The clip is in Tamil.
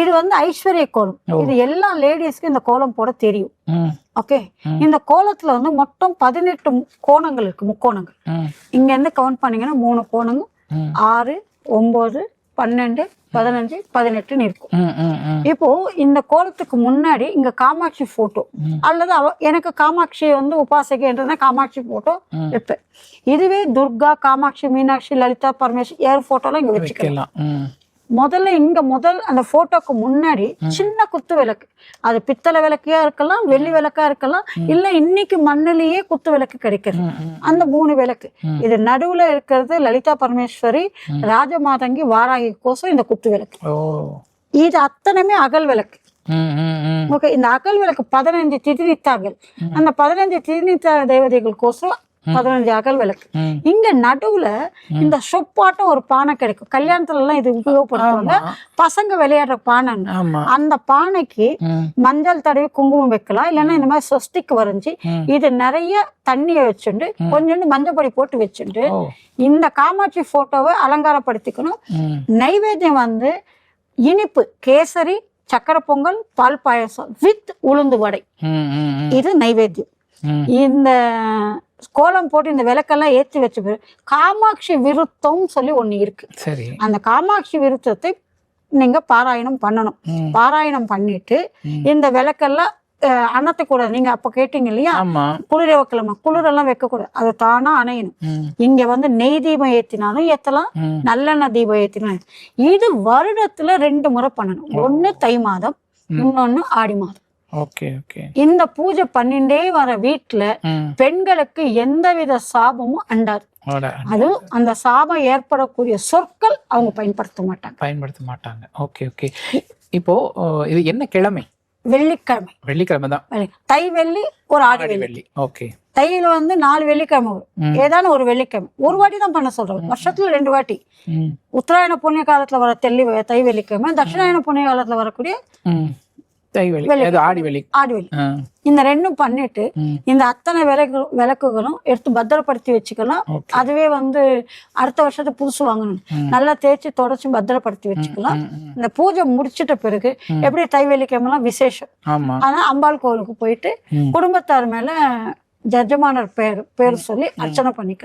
இது வந்து ஐஸ்வர்ய கோலம். இது எல்லா லேடிஸ்க்கும் இந்த கோலம் போட தெரியும். ஓகே. இந்த கோலத்துல வந்து மொத்தம் பதினெட்டு கோணங்கள் இருக்கு முக்கோணங்கள். இங்க இருந்து கவுண்ட் பண்ணீங்கன்னா மூணு கோணங்கள். ஆறு ஒன்பது பன்னெண்டு பதினஞ்சு பதினெட்டுன்னு இருக்கும். இப்போ இந்த கோலத்துக்கு முன்னாடி இங்க காமாட்சி போட்டோ. அல்லது அவ எனக்கு காமாட்சி வந்து உபாசகைன்றதுனா காமாட்சி போட்டோ. வைப்பேன். இதுவே துர்கா காமாட்சி மீனாட்சி லலிதா பரமேஸ்வரி ஏர் போட்டோலாம் இங்க வச்சுக்கலாம். முதல்ல இங்க முதல் அந்த போட்டோக்கு முன்னாடி சின்ன குத்து விளக்கு. அது பித்தளை விளக்கையா இருக்கலாம் வெள்ளி விளக்கா இருக்கலாம் இல்ல இன்னைக்கு மண்ணிலேயே குத்து விளக்கு ம். அந்த மூணு விளக்கு. இது நடுவுல இருக்கிறது லலிதா பரமேஸ்வரி ராஜமாதங்கி வாராகி கோசம் இந்த குத்து விளக்கு. இது அத்தனையுமே அகல் விளக்கு. ஓகே இந்த அகல் விளக்கு பதினஞ்சு திதினித்தார்கள் அந்த பதினஞ்சு திதினித்தா தேவதைகளுக்கோசரம் பதினஞ்சு அகல் விளக்கு. இங்க நடுவுல இந்த சொப்பாட்டம் ஒரு பானை கிடைக்கும். கல்யாணத்துல எல்லாம் இது உபயோகப்படுத்துவாங்க. பசங்க விளையாடுற பானை அந்த பானைக்கு மஞ்சள் தடவி குங்குமம் வைக்கலாம். இல்லைன்னா இந்த மாதிரி சொஸ்டிக் வரைஞ்சி. இது நிறைய தண்ணியை வச்சுண்டு கொஞ்சோண்டு மஞ்சள் பொடி போட்டு வச்சுண்டு ஓ. இந்த காமாட்சி போட்டோவை அலங்காரப்படுத்திக்கணும். நைவேத்தியம் வந்து இனிப்பு கேசரி சக்கரை பொங்கல் பால் பாயசம் வித் உளுந்து வடை. இது நைவேத்தியம். இந்த கோலம் போட்டு இந்த விளக்கெல்லாம் ஏற்றி வச்ச காமாட்சி விருத்தம் சொல்லி ஒண்ணு இருக்கு. சரி. அந்த காமாட்சி விருத்தத்தை நீங்க பாராயணம் பண்ணணும். பாராயணம் பண்ணிட்டு. இந்த விளக்கெல்லாம் அணத்தக்கூடாது நீங்க அப்ப கேட்டீங்க இல்லையா? குளிர வைக்கலாமா குளிரெல்லாம் வைக்கக்கூடாது. அது தானா அணையணும். இங்க வந்து நெய் தீபம் ஏத்தினாலும் ஏத்தலாம். நல்லெண்ணெய் தீபம் ஏத்தினாலும். இது வருடத்துல ரெண்டு முறை பண்ணணும். ஒண்ணு தை மாதம் இன்னொன்னு ஆடி மாதம். இந்த பூஜை பண்ணிண்டே வர வீட்டுல. பெண்களுக்கு எந்தவித சாபமும் அண்டாது. அது அந்த சாபம் ஏற்படக்கூடிய சொற்கள் அவங்க பயன்படுத்த மாட்டாங்க. பயன்படுத்த மாட்டாங்க. Okay okay. இப்போ இது என்ன கிழமை? வெள்ளிக்கிழமை. வெள்ளிக்கிழமை தான். தை வெள்ளி ஒரு ஆடி வெள்ளி. ஓகே. தையில வந்து நாலு வெள்ளிக்கிழமை வரும். ஏதான ஒரு வெள்ளிக்கிழமை. ஒரு வாட்டி தான் பண்ண சொல்றோம் வருஷத்துல ரெண்டு வாட்டி. உத்தராயண புண்ணிய காலத்துல வர தெல்லி தை வெள்ளிக்கிழமை தட்சிணாயன புண்ணிய காலத்துல வரக்கூடிய இந்த ரெண்டும் பண்ணிட்டு. இந்த அத்தனை விளக்கு விளக்குகளும் எடுத்து பத்திரப்படுத்தி வச்சுக்கலாம். அதுவே வந்து அடுத்த வருஷத்துக்கு புதுசு வாங்கணும். நல்லா தேய்ச்சி தொடச்சி பத்திரப்படுத்தி வச்சுக்கலாம். இந்த பூஜை முடிச்சிட்ட பிறகு எப்படி தை வெள்ளிக்கிழமெல்லாம் விசேஷம் ஆனா அம்பாள் கோவிலுக்கு போயிட்டு. குடும்பத்தார் மேல ஜட்ஜமானர் பேர் பேர் சொல்லி அர்ச்சனை பண்ணிக்கலாம்.